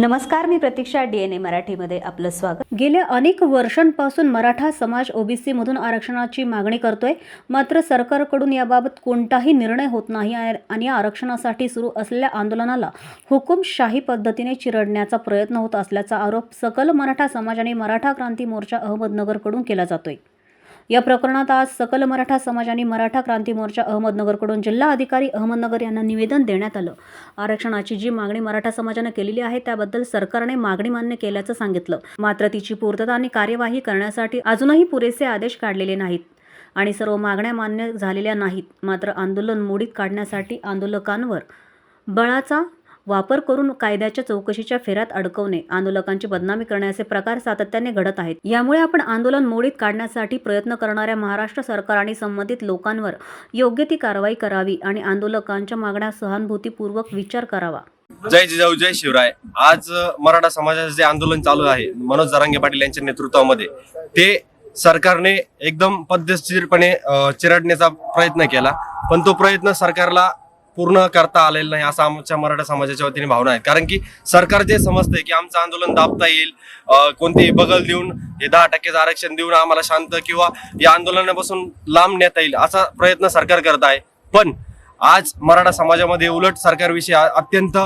नमस्कार मी प्रतीक्षा D N ए मराठीमध्ये आपलं स्वागत. गेल्या अनेक वर्षांपासून मराठा समाज ओबीसी मधून आरक्षणाची मागणी करतोय. मात्र सरकारकडून याबाबत कोणताही निर्णय होत नाही आणि आरक्षणासाठी सुरू असलेल्या आंदोलनाला हुकुमशाही पद्धतीने चिरडण्याचा प्रयत्न होत असल्याचा आरोप सकल मराठा समाज आणि मराठा क्रांती मोर्चा अहमदनगरकडून केला जातोय. या प्रकरणात आज सकल मराठा समाज आणि मराठा क्रांती मोर्चा अहमदनगरकडून जिल्हा अधिकारी अहमदनगर यांना निवेदन देण्यात आलं. आरक्षणाची जी मागणी मराठा समाजानं केलेली आहे त्याबद्दल सरकारने मागणी मान्य केल्याचं सांगितलं. मात्र तिची पूर्तता आणि कार्यवाही करण्यासाठी अजूनही पुरेसे आदेश काढलेले नाहीत आणि सर्व मागण्या मान्य झालेल्या नाहीत. मात्र आंदोलन मोडीत काढण्यासाठी आंदोलकांवर बळाचा वापर करून कायद्याच्या चौकशीच्या फेऱ्यात अडकवणे आंदोलकांची बदनामी करण्याचे प्रकार सातत्याने घडत आहेत. यामुळे आपण आंदोलन मोडीत काढण्यासाठी प्रयत्न करणाऱ्या महाराष्ट्र सरकार आणि संबंधित लोकांवर योग्य ती कारवाई करावी आणि आंदोलकांच्या मागण्या सहानुभूतीपूर्वक विचार करावा. जय जिजाऊ जय शिवराय. आज मराठा समाजाचे जे आंदोलन चालू आहे मनोज जरांगे पाटील यांच्या नेतृत्वामध्ये ते सरकारने एकदम पद्धतशीरपणे चिरडण्याचा प्रयत्न केला. पण तो प्रयत्न सरकारला पूर्ण करता आलेलं नाही असं आमच्या मराठा समाजाच्या वतीने भावना आहे कारण की सरकार जे समजतंय की आमचं आंदोलन दाबता येईल कोणतेही बगल देऊन हे दहा टक्केचं आरक्षण देऊन आम्हाला शांत किंवा या आंदोलनापासून लांब नेता येईल असा प्रयत्न सरकार करत आहे. पण आज मराठा समाजामध्ये उलट सरकारविषयी अत्यंत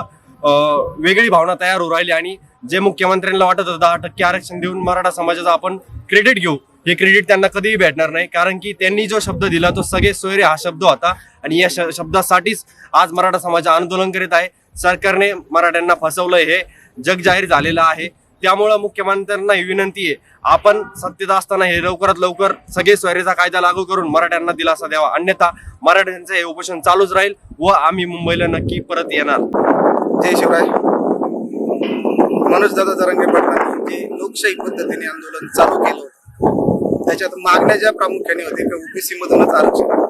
वेगळी भावना तयार होऊ राहिली आणि जे मुख्यमंत्र्यांना वाटत होतं दहा टक्के आरक्षण देऊन मराठा समाजाचा आपण क्रेडिट घेऊ हे क्रेडिट त्यांना कधीही भेटणार नाही कारण की त्यांनी जो शब्द दिला तो सगळे सोयरे हा शब्द होता. आणि या श- शब्दासाठीच आज मराठा समाज आंदोलन करीत आहे. सरकारने मराठ्यांना फसवलंय हे जग जाहीर झालेलं आहे. त्यामुळं मुख्यमंत्र्यांना ही विनंती आहे आपण सत्तेत असताना हे लवकरात लवकर सगळे सोयरेचा कायदा लागू करून मराठ्यांना दिलासा द्यावा. अन्यथा मराठ्यांचं हे उपोषण चालूच राहील व आम्ही मुंबईला नक्की परत येणार. जय शिवराय. मनोज दादा जरांगे पाटलांनी जे लोकशाही पद्धतीने आंदोलन चालू केलं म्हणजे त्याच्यात मागण्या ज्या प्रामुख्याने होते की ओबीसी मधूनच आरक्षण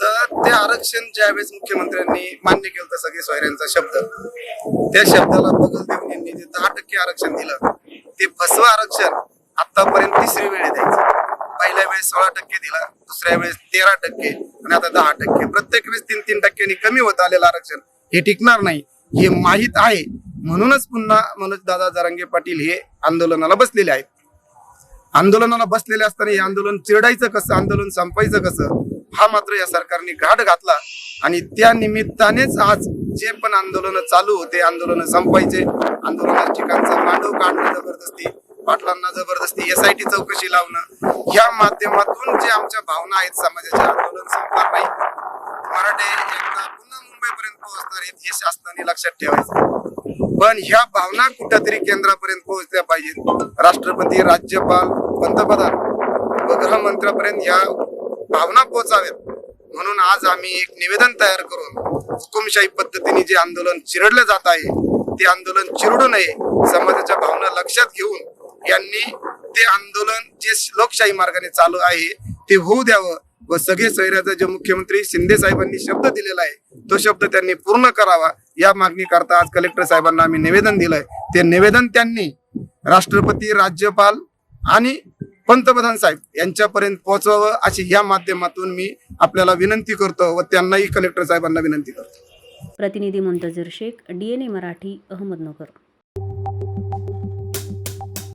तर ते आरक्षण ज्यावेळेस मुख्यमंत्र्यांनी मान्य केलं होतं सगळे सोयऱ्यांचा शब्द त्या शब्दाला बगल देऊन यांनी जे दहा टक्के आरक्षण दिलं ते फसवं आरक्षण आतापर्यंत तिसरी वेळ द्यायचं. पहिल्या वेळेस सोळा टक्के दिला दुसऱ्या वेळेस तेरा टक्के आणि आता दहा टक्के. प्रत्येक वेळेस तीन तीन टक्क्यांनी कमी होत आलेलं आरक्षण. हे टिकणार नाही हे माहीत आहे. म्हणूनच पुन्हा मनोज दादा जरांगे पाटील हे आंदोलनाला बसलेले आहेत. आंदोलनाला बसलेले असताना हे आंदोलन चिरडायचं कसं आंदोलन संपायचं कसं हा मात्र या सरकारने घाट घातला. आणि त्या निमित्तानेच आज जे पण आंदोलन चालू होते आंदोलन संपायचे आंदोलनात ठिकाणचा मांडव काढणं जबरदस्ती पाटलांना जबरदस्ती एस आय टी चौकशी लावणं या माध्यमातून जे आमच्या भावना आहेत समाजाचे आंदोलन संपणार नाही मराठे एकदा पुन्हा मुंबईपर्यंत पोहोचणार आहेत हे शासनाने लक्षात ठेवायचं. पण ह्या भावना कुठंतरी केंद्रापर्यंत पोहोचल्या पाहिजेत. राष्ट्रपती राज्यपाल पंतप्रधान. व गृहमंत्र्यापर्यंत या भावना पोहोचाव्यात. म्हणून आज आम्ही एक निवेदन तयार करून हुकुमशाही पद्धतीने जे आंदोलन चिरडलं जात आहे ते आंदोलन चिरडू नये समाजाच्या भावना लक्षात घेऊन यांनी ते आंदोलन जे लोकशाही मार्गाने चालू आहे ते होऊ द्यावं. व सगळे सैर्याचा जे मुख्यमंत्री शिंदे साहेबांनी शब्द दिलेला आहे तो शब्द त्यांनी पूर्ण करावा. या मागणी करता आज कलेक्टर साहेबांना आम्ही निवेदन दिलंय. ते निवेदन त्यांनी राष्ट्रपती राज्यपाल आणि पंतप्रधान साहेब यांच्यापर्यंत पोहोचवावं अशी या माध्यमातून मी आपल्याला विनंती करतो व त्यांनाही कलेक्टर साहेबांना विनंती करतो. प्रतिनिधी Muntazar Shaikh D N A Marathi Ahmednagar.